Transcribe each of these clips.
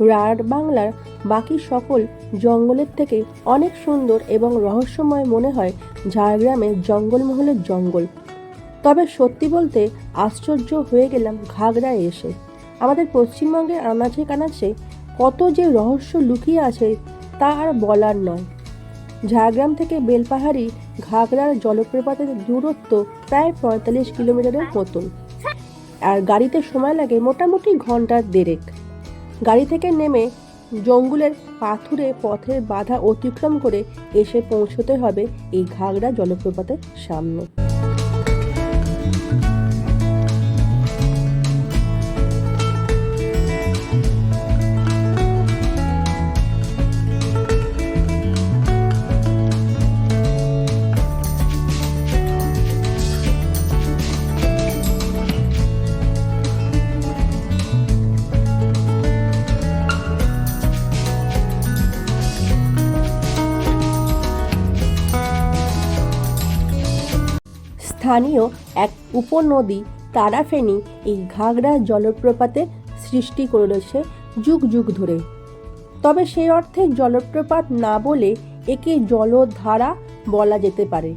রাঢ় বাংলার বাকি সকল জঙ্গলের থেকে অনেক সুন্দর এবং রহস্যময় মনে হয় ঝাড়গ্রামের জঙ্গলমহলের জঙ্গল। তবে সত্যি বলতে আশ্চর্য হয়ে গেলাম ঘাগড়ায় এসে। আমাদের পশ্চিমবঙ্গের আনাচে কানাচে কত যে রহস্য লুকিয়ে আছে তা আর বলার নয়। ঝাড়গ্রাম থেকে বেলপাহাড়ি ঘাগড়ার জলপ্রপাতের দূরত্ব প্রায় পঁয়তাল্লিশ কিলোমিটারের মতন। আর গাড়িতে সময় লাগে মোটামুটি ঘণ্টার দেড়েক। গাড়ি থেকে নেমে জঙ্গলের পাথুরে পথের বাধা অতিক্রম করে এসে পৌঁছতে হবে এই ঘাগড়া জলপ্রপাতের সামনে। স্থানীয় এক উপনদী তারাফেনী এই ঘাগড়া জলপ্রপাতের সৃষ্টি করেছে যুগ যুগ ধরে। তবে সেই অর্থে জলপ্রপাত না বলে একে জলধারা বলা যেতে পারে।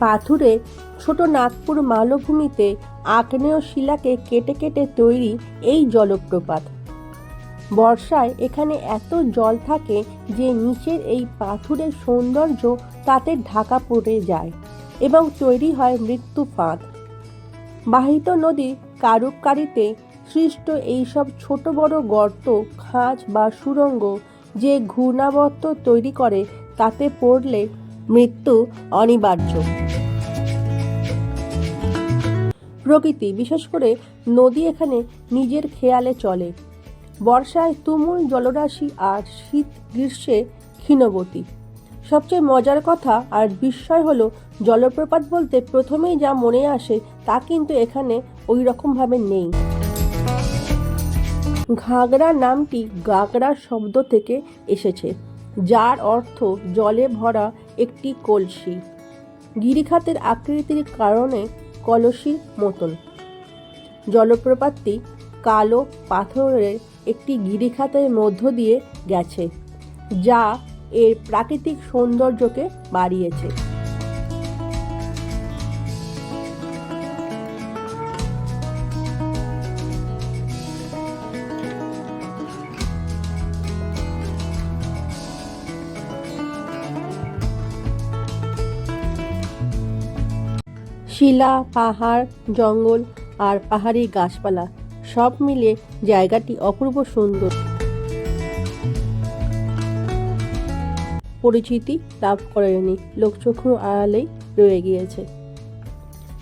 পাথুরে ছোট নাগপুর মালভূমিতে আগ্নেয় শিলাকে কেটে কেটে তৈরি এই জলপ্রপাত। বর্ষায় এখানে এত জল থাকে যে নিচের এই পাথুরের সৌন্দর্য তাতে ঢাকা পড়ে যায় এবং তৈরি হয় মৃত্যু ফাঁদ। বাহিত নদীর কারুকারিতে সৃষ্ট এইসব ছোট বড় গর্ত, খাঁজ বা সুড়ঙ্গ যে ঘূর্ণাবর্ত তৈরি করে, তাতে পড়লে মৃত্যু অনিবার্য। প্রকৃতি, বিশেষ করে নদী এখানে নিজের খেয়ালে চলে। বর্ষায় তুমুল জলরাশি আর শীত গ্রীষ্মে ক্ষীণবতী সবচেয়ে মজার কথা আর বিস্ময় হলো জলপ্রপাত বলতে প্রথমেই যা মনে আসে তা কিন্তু এখানে ওই রকমভাবে নেই। ঘাগড়া নামটি গাগড়া শব্দ থেকে এসেছে, যার অর্থ জলে ভরা একটি কলসি। গিরিখাতের আকৃতির কারণে কলসির মতন। জলপ্রপাতটি কালো পাথরের একটি গিরিখাতের মধ্য দিয়ে গেছে, যা এর প্রাকৃতিক সৌন্দর্যকে বাড়িয়েছে। শিলা, পাহাড়, জঙ্গল আর পাহাড়ি গাছপালা সব মিলিয়ে জায়গাটি অপূর্ব সুন্দর। পরিচিতি লাভ করেনি, লোকচক্ষুর আড়ালেই রয়ে গিয়েছে।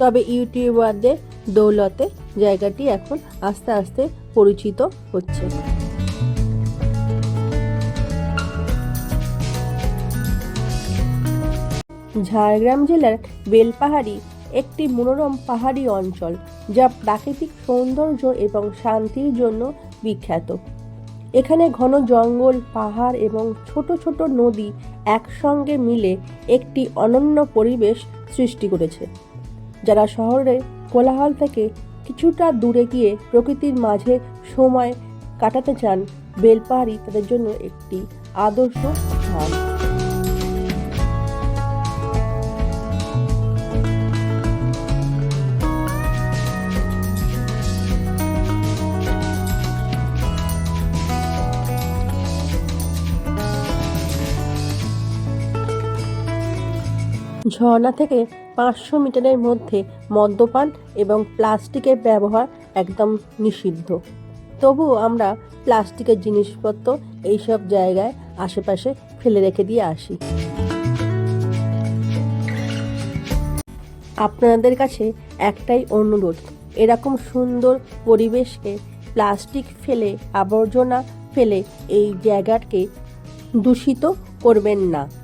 তবে ইউটিউবারদের দৌলতে জায়গাটি এখন আস্তে আস্তে পরিচিত হচ্ছে। ঝাড়গ্রাম জেলার বেলপাহাড়ি একটি মনোরম পাহাড়ি অঞ্চল। যা প্রাকৃতিক সৌন্দর্য এবং শান্তির জন্য বিখ্যাত। এখানে ঘন জঙ্গল, পাহাড় এবং ছোট ছোট নদী একসঙ্গে মিলে একটি অনন্য পরিবেশ সৃষ্টি করেছে, যারা শহরে কোলাহল থেকে কিছুটা দূরে গিয়ে প্রকৃতির মাঝে সময় কাটাতে চান। বেলপাহাড়ি তাদের জন্য একটি আদর্শ স্থান। ঝর্ণা থেকে পাঁচশো মিটারের মধ্যে মদ্যপান এবং প্লাস্টিকের ব্যবহার একদম নিষিদ্ধ। তবুও আমরা প্লাস্টিকের জিনিসপত্র এইসব জায়গায় আশেপাশে ফেলে রেখে দিয়ে আসি। আপনাদের কাছে একটাই অনুরোধ, এরকম সুন্দর পরিবেশকে প্লাস্টিক ফেলে, আবর্জনা ফেলে এই জায়গাকে দূষিত করবেন না।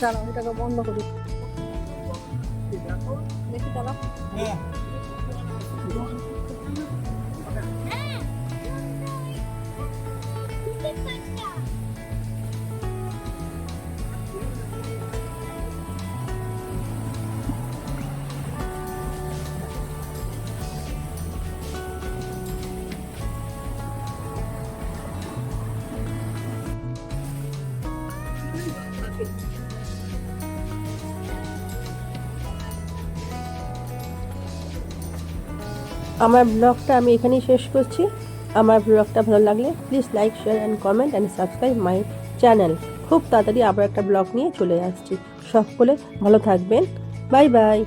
চালাও এটাকে বন্ধ করি দেখি চালাও আমার ব্লগটা আমি এখানেই শেষ করছি। আমার ব্লগটা ভালো লাগলে please like share and comment and subscribe my channel খুব তাড়াতাড়ি আবার একটা ব্লগ নিয়ে চলে আসছি। সকলে ভালো থাকবেন। Bye bye.